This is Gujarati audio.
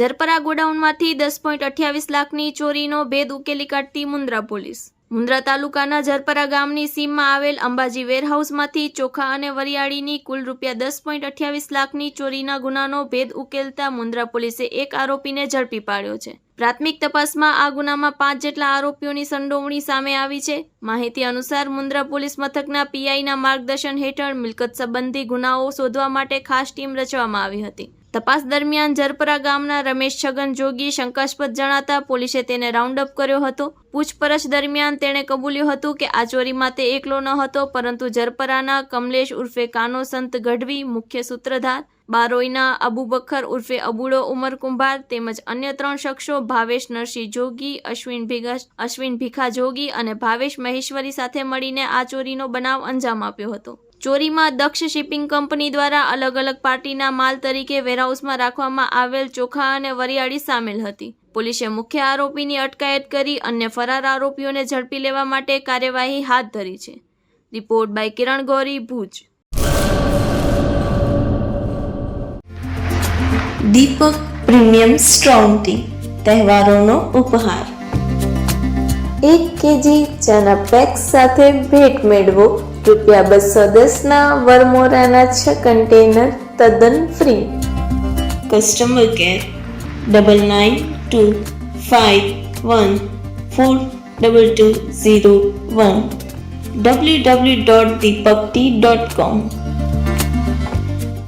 જરપરા ગોડાઉનમાંથી દસ પોઈન્ટ અઠ્યાવીસ લાખની ચોરીનો ભેદ ઉકેલી કાઢતી મુન્દ્રા પોલીસ. મુન્દ્રા તાલુકાના જરપરા ગામની સીમમાં આવેલ અંબાજી વેરહાઉસમાંથી ચોખા અને વરિયાળીની કુલ રૂપિયા દસ પોઈન્ટ અઠ્યાવીસ લાખની ચોરીના ગુનાનો ભેદ ઉકેલતા મુન્દ્રા પોલીસે એક આરોપીને ઝડપી પાડ્યો છે. પ્રાથમિક તપાસમાં આ ગુનામાં પાંચ જેટલા આરોપીઓની સંડોવણી સામે આવી છે. માહિતી અનુસાર મુન્દ્રા પોલીસ મથકના પીઆઈના માર્ગદર્શન હેઠળ મિલકત સંબંધી ગુનાઓ શોધવા માટે ખાસ ટીમ રચવામાં આવી હતી. તપાસ દરમિયાન જરપરા ગામના રમેશ છગન જોગી શંકાસ્પદ જણાતા પોલીસે તેને રાઉન્ડ અપ કર્યો હતો. પૂછપરછ દરમિયાન તેણે કબૂલ્યું હતું કે આ ચોરીમાં તે એકલો ન હતો, પરંતુ જરપરાના કમલેશ ઉર્ફે કાનો સંત ગઢવી, મુખ્ય સૂત્રધાર, બારોઈના અબુબખર ઉર્ફે અબુડો ઉમર કુંભાર તેમજ અન્ય ત્રણ શખ્સો ભાવેશ નરસિંહ જોગી, અશ્વિન ભીગા, અશ્વિન ભીખા જોગી અને ભાવેશ મહેશ્વરી સાથે મળીને આ ચોરીનો બનાવ અંજામ આપ્યો હતો. ચોરીમાં દક્ષ શિપિંગ કંપની દ્વારા અલગ અલગ પાર્ટીના માલ તરીકે વેરહાઉસમાં રાખવામાં આવેલ ચોખા અને વરિયાળી સામેલ હતી. પોલીસે મુખ્ય આરોપીની અટકાયત કરી અન્ય ફરાર આરોપીઓને ઝડપી લેવા માટે કાર્યવાહી હાથ ધરી છે. Report by Kiran Gauri, Bhuj. Deepak premium strong tea, તહેવારોનો ઉપહાર. એક કેજી ચાના પેક સાથે ભેટ મેળવો. રૂપિયા બસો દસના વરમોરાના છ કન્ટેનર તદ્દન free customer care double nine two five one four double two zero one W W dot Deepak tea dot com